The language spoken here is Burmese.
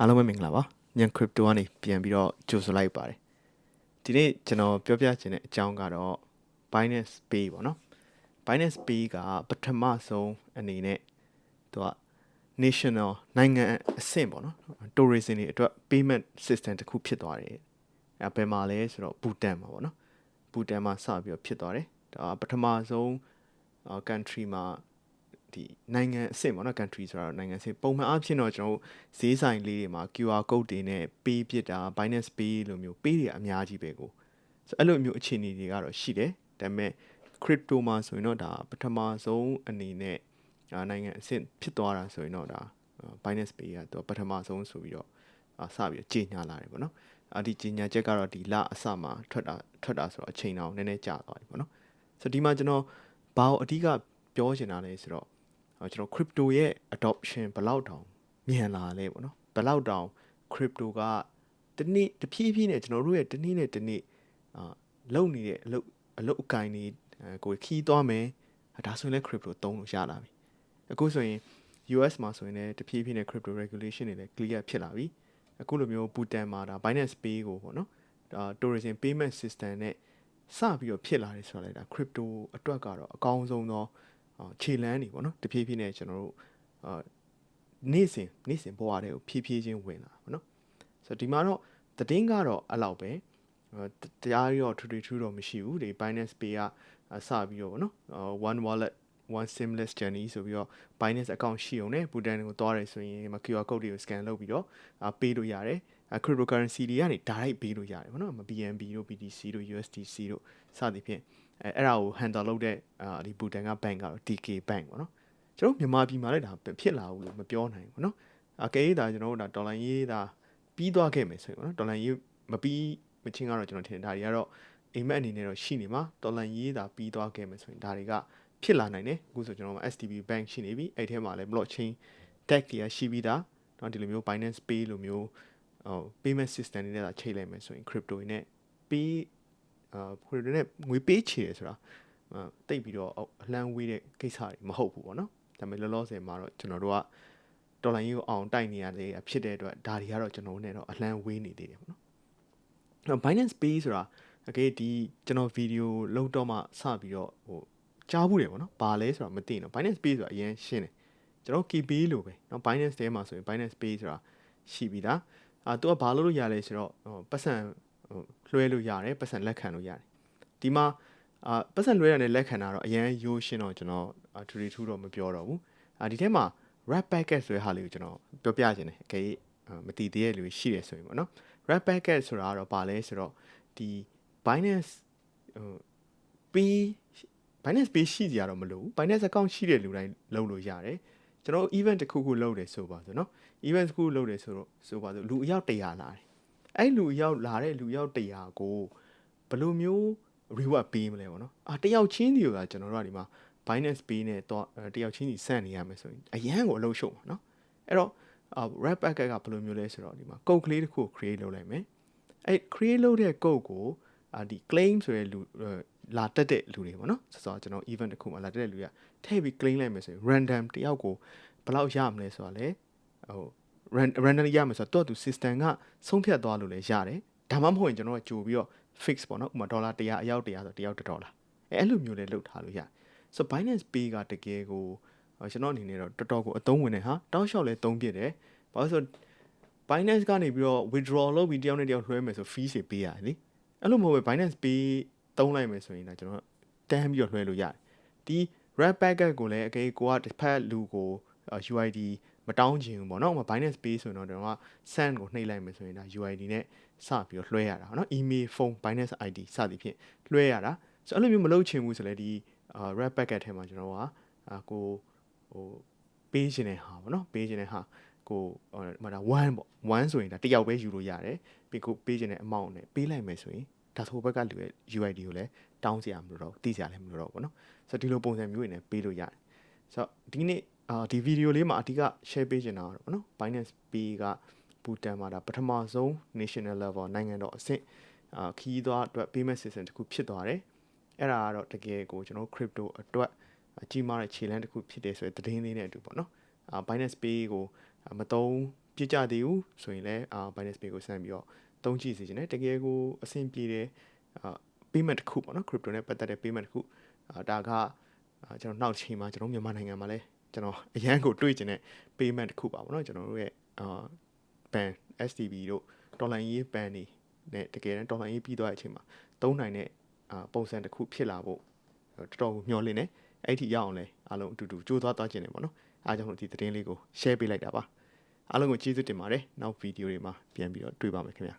အားလုံးပဲမင်္ဂလာပါညံ crypto ကနေပြန်ပြီးတော့ကြိုဆိုလိုက်ပါတယ်ဒီနေ့ကျွန်တော်ပြောပြချင်တဲ့အကြောင်းကတော့ Binance Pay ပေါ့နော် Binance Pay ကပထမဆုံးအနေနဲ့သူက national နိုင်ငံအဆင့်ပေါ့နော် tourism တွေအတွက် payment system တစ်ခုဖြစ်သွားတယ်အဲဘယ်မှာလဲဆိုတော့ဘူတန်မှာပေါ့နော်ဘူတန်မှာစပြီးတော့ဖြစ်သွားတယ်ဒါပထမဆုံး country မှာ ဒီနိုင်ငံအဆင့်ပေါ့နော် country ဆိုတော့နိုင်ငံအဆင့်ပုံမှန်အားဖြင့်တော့ကျွန်တော်တို့ဈေးဆိုင်လေးတွေမှာ QR code တွေနဲ့ pay ဖြစ်တာ Binance Pay လိုမျိုး pay တွေအများကြီးပဲကိုဆိုအဲ့လိုမျိုးအခြေအနေတွေကတော့ရှိတယ်ဒါပေမဲ့ crypto မှာဆိုရင်တော့ဒါပထမဆုံးအနေနဲ့နိုင်ငံအဆင့်ဖြစ်သွားတာဆိုရင်တော့ဒါ Binance Pay ကတော့ပထမဆုံးဆိုပြီးတော့စပြီးကြေညာလာတယ်ပေါ့နော်အဒီကြေညာချက်ကတော့ဒီလအစမှာထွက်တာထွက်တာဆိုတော့အချိန်တောင်နည်းနည်းကြာသွားပြီပေါ့နော်ဆိုဒီမှာကျွန်တော်ဘာကိုအဓိကပြောချင်တာလဲဆိုတော့ ကျွန်တော် crypto ရဲ့ adoption ဘယ်လောက်တောင်မြန်လာလဲပေါ့နော်ဘယ်လောက်တောင် crypto ကတနေ့တဖြည်းဖြည်းနဲ့ကျွန်တော်တို့ရဲ့တနေ့နဲ့တနေ့အာလုံနေတဲ့အလုပ်အလုပ်အကင်တွေကိုခီးသွားမယ်ဒါဆိုရင်လည်း crypto သုံးလို့ရလာပြီအခုဆိုရင် US မှာဆိုရင်လည်းတဖြည်းဖြည်းနဲ့ crypto regulation တွေလည်း clear ဖြစ်လာပြီအခုလိုမျိုး Bhutan မှာဒါ Binance Pay ကိုပေါ့နော်ဒါ tourism payment system နဲ့စပြီးတော့ဖြစ်လာတယ်ဆိုတော့လေဒါ crypto အတွက်ကတော့အကောင်းဆုံးသော ခြေလန်းနေပေါ့နော်တဖြည်းဖြည်းနဲ့ကျွန်တော်တို့အာနေ့စဉ်နေ့စဉ်ဘဝတွေကိုဖြည်းဖြည်းချင်းဝင်လာပေါ့နော်ဆိုတော့ဒီမှာတော့သတင်းကတော့အဲ့လောက်ပဲတရားရော true true တော့မရှိဘူးဒီ Binance Pay ကစပြီးတော့ပေါ့နော် one wallet one seamless journey ဆိုပြီးတော့ Binance account ရှိအောင်နဲ့ Bhutan ကိုသွားတယ်ဆိုရင် QR code တွေကို scan လုပ်ပြီးတော့ပေးလို့ရတယ် cryptocurrency တွေကနေ direct ပေးလို့ရတယ်ပေါ့နော် BNB တို့ BTC တို့ USDC တို့စသည်ဖြင့် အဲအဲ့ဒါကို handle လုပ်တဲ့အာဒီ Bhutan က bank ကတော့ DK bank ပေါ့နော်ကျွန်တော်မြန်မာပြည်မှာလည်းဒါဖြစ်လာဘူးလို့မပြောနိုင်ဘူးเนาะအကယ်၍ဒါကျွန်တော်တို့ဒါဒေါ်လာရေးဒါပြီးသွားခဲ့မယ်ဆိုရင်ပေါ့နော်ဒေါ်လာရေးမပြီးမချင်းကတော့ကျွန်တော်ထင်တယ်ဒါတွေကတော့အိမ်မက်အနေနဲ့တော့ရှိနေမှာဒေါ်လာရေးဒါပြီးသွားခဲ့မယ်ဆိုရင်ဒါတွေကဖြစ်လာနိုင်တယ်အခုဆိုကျွန်တော်မှာ STB bank ရှိနေပြီအဲ့ထဲမှာလည်း blockchain tech တွေကရှိပြီးသားเนาะဒီလိုမျိုး Binance Pay လိုမျိုးဟို payment system တွေနဲ့တာချိန်လိုက်မယ်ဆိုရင် crypto တွေနဲ့ pay အာဖွေတွေနဲ့ငွေပေးချေရဆိုတာတိတ်ပြီးတော့အလန်းဝေးတဲ့ကိစ္စတွေမဟုတ်ဘူးပေါ့နော်ဒါပေမဲ့လောလောဆယ်မှာတော့ကျွန်တော်တို့ကတော်လိုင်းကြီးကိုအောင်တိုက်နေရတဲ့ဖြစ်တဲ့အတွက်ဒါတွေကတော့ကျွန်တော်တို့နဲ့တော့အလန်းဝေးနေသေးတယ်ပေါ့နော်အဲ့ Binance Pay ဆိုတာအကေဒီကျွန်တော်ဗီဒီယိုလောက်တော့မှစပြီးတော့ဟိုကြားဘူးတယ်ပေါ့နော်ဘာလဲဆိုတာမသိနော် Binance Pay ဆိုတာအရင်ရှင်းတယ်ကျွန်တော် KB လို့ပဲနော် Binance ထဲမှာဆိုရင် Binance Pay ဆိုတာရှိပြီလားအာသူကဘာလို့လို့ရလဲဆိုတော့ပတ်စံ လွှဲလို့ရတယ်ပတ်စံလက်ခံလို့ရတယ်။ဒီမှာအာပတ်စံလွှဲရတဲ့လက်ခံတာတော့အရန်ရိုးရှင်းတော့ကျွန်တော်ထူထူတော့မပြောတော့ဘူးအာဒီထဲမှာ wrap packet ဆိုတဲ့ဟာလေးကိုကျွန်တော်ပြောပြခြင်းတယ်အကယ်မတည်သေးတဲ့လူရှိတယ်ဆိုရင်ပေါ့နော် wrap packet ဆိုတာကတော့ဘာလဲဆိုတော့ဒီ Binance ဟိုပြီး Binance page ရှိကြတော့မလို့ Binance account ရှိတဲ့လူတိုင်းလုပ်လို့ရတယ်ကျွန်တော် event တစ်ခုခုလုပ်တယ်ဆိုပါဆိုနော် event တစ်ခုလုပ်တယ်ဆိုတော့ဆိုပါဆိုလူအယောက်100လာတယ် အဲ့လူရောက်လာတဲ့လူရောက်တရာကိုဘယ်လိုမျိုး reward ပေးမလဲပေါ့နော်အာတယောက်ချင်းစီကကျွန်တော်တို့ကဒီမှာ Binance Pay နဲ့တော့တယောက်ချင်းစီစန့်နေရမယ်ဆိုရင်အရန်ကိုအလုံးရှုံပါနော်အဲ့တော့ wrap pack ကဘယ်လိုမျိုးလဲဆိုတော့ဒီမှာကုတ်ကလေးတစ်ခု create လုပ်လိုက်မယ်အဲ့ create လုပ်တဲ့ကုတ်ကိုဒီ claim ဆိုတဲ့လူလာတက်တဲ့လူတွေပေါ့နော်ဆိုတော့ကျွန်တော် event တစ်ခုမှာလာတက်တဲ့လူကထည့်ပြီး claim လိုက်မယ်ဆိုရင် random တယောက်ကိုဘယ်လောက်ရမလဲဆိုတာလေဟို randomly ရမယ်ဆိုတော့သူ system ကဆုံးဖြတ်သွားလို့လည်းရတယ်ဒါမှမဟုတ်ရင်ကျွန်တော်ကကြိုပြီးတော့ fix ပေါ့နော်ဥပမာဒေါ်လာ100အယောက်100ဆိုတယောက်1ဒေါ်လာအဲအဲ့လိုမျိုးလေးလုပ်ထားလို့ရတယ်ဆို Binance Pay ကတကယ်ကိုကျွန်တော်အနေနဲ့တော့တော်တော်ကိုအသုံးဝင်နေဟာတောက်လျှောက်လဲသုံးပြတယ်ဘာလို့ဆို Binance ကနေပြီးတော့ withdraw လုပ်ပြီးတယောက်နဲ့တယောက်လွှဲမယ်ဆို fee တွေပေးရတယ်လေအဲ့လိုမဟုတ်ပဲ Binance Pay သုံးလိုက်မယ်ဆိုရင်တော့ကျွန်တော်တန်းပြီးတော့လွှဲလို့ရတယ်ဒီ red packet ကိုလည်းအကေကိုကတစ်ဖက်လူကို UID မတောင်းချင်ဘူးပေါ့နော်ဥပမာ Binance Pay ဆိုရင်တော့ကျွန်တော်က send ကိုနှိပ်လိုက်မယ်ဆိုရင်ဒါ UID နဲ့စပြီးတော့လွှဲရတာပေါ့နော် email phone Binance ID စသည်ဖြင့်လွှဲရတာဆိုအဲ့လိုမျိုးမလုပ်ချင်ဘူးဆိုလဲဒီ red packet ထဲမှာကျွန်တော်ကကိုဟိုပေးခြင်းတဲ့ဟာပေါ့နော်ပေးခြင်းတဲ့ဟာကိုဟိုဒါ1ပေါ့1ဆိုရင်ဒါတယောက်ပဲယူလို့ရတယ်ပြီးကိုပေးခြင်းတဲ့ amount နဲ့ပေးလိုက်မယ်ဆိုရင်ဒါဆိုဘက်ကလူရဲ့ UID ကိုလည်းတောင်းစရာမလိုတော့သိစရာလည်းမလိုတော့ဘူးပေါ့နော်ဆိုတော့ဒီလိုပုံစံမျိုးတွေနဲ့ပေးလို့ရတယ်ဆိုတော့ဒီနေ့ အာဒီဗီဒီယိုလေးမှာအဓိက share ပေးချင်တာကတော့ဗောနော် Binance Pay ကဘူတန်မှာဒါပထမဆုံး national level နိုင်ငံတော်အဆင့်အာခီးသွားအတွက် payment system တစ်ခုဖြစ်သွားတယ်အဲ့ဒါကတော့တကယ်ကိုကျွန်တော် crypto အတွက်ကြီးမားတဲ့ခြေလှမ်းတစ်ခုဖြစ်တယ်ဆိုတဲ့သတင်းလေးနဲ့အတူပေါ့နော်အာ Binance Pay ကိုမသုံးပြစ်ကြသေးဘူးဆိုရင်လည်းအာ Binance Pay ကိုစမ်းပြီးတော့သုံးကြည့်စီခြင်းနဲ့တကယ်ကိုအဆင်ပြေတယ်အာ payment တစ်ခုပေါ့နော် crypto နဲ့ပတ်သက်တဲ့ payment တစ်ခုအာဒါကအာကျွန်တော်နောက်တစ်ချိန်မှာကျွန်တော်မြန်မာနိုင်ငံမှာလည်း ကျွန်တော်အရန်ကိုတွေးကျင်တဲ့ payment တစ်ခုပါပေါ့နော်ကျွန်တော်တို့ရဲ့အာ ban STB တို့တော်လိုင်းရေး ban နေနဲ့တကယ်တမ်းတော်လိုင်းရေးပြီးသွားတဲ့အချိန်မှာသုံးနိုင်တဲ့အာပုံစံတစ်ခုဖြစ်လာဖို့တော်တော်ကိုမျှော်လင့်နေအဲ့ဒီရအောင်လဲအားလုံးအတူတူကြိုးစားသွားကျင်တယ်ပေါ့နော်အားကြောင့်ဒီသတင်းလေးကို share ပေးလိုက်တာပါအားလုံးကိုကျေးဇူးတင်ပါတယ်နောက်ဗီဒီယိုတွေမှာပြန်ပြီးတော့တွေ့ပါမယ်ခင်ဗျာ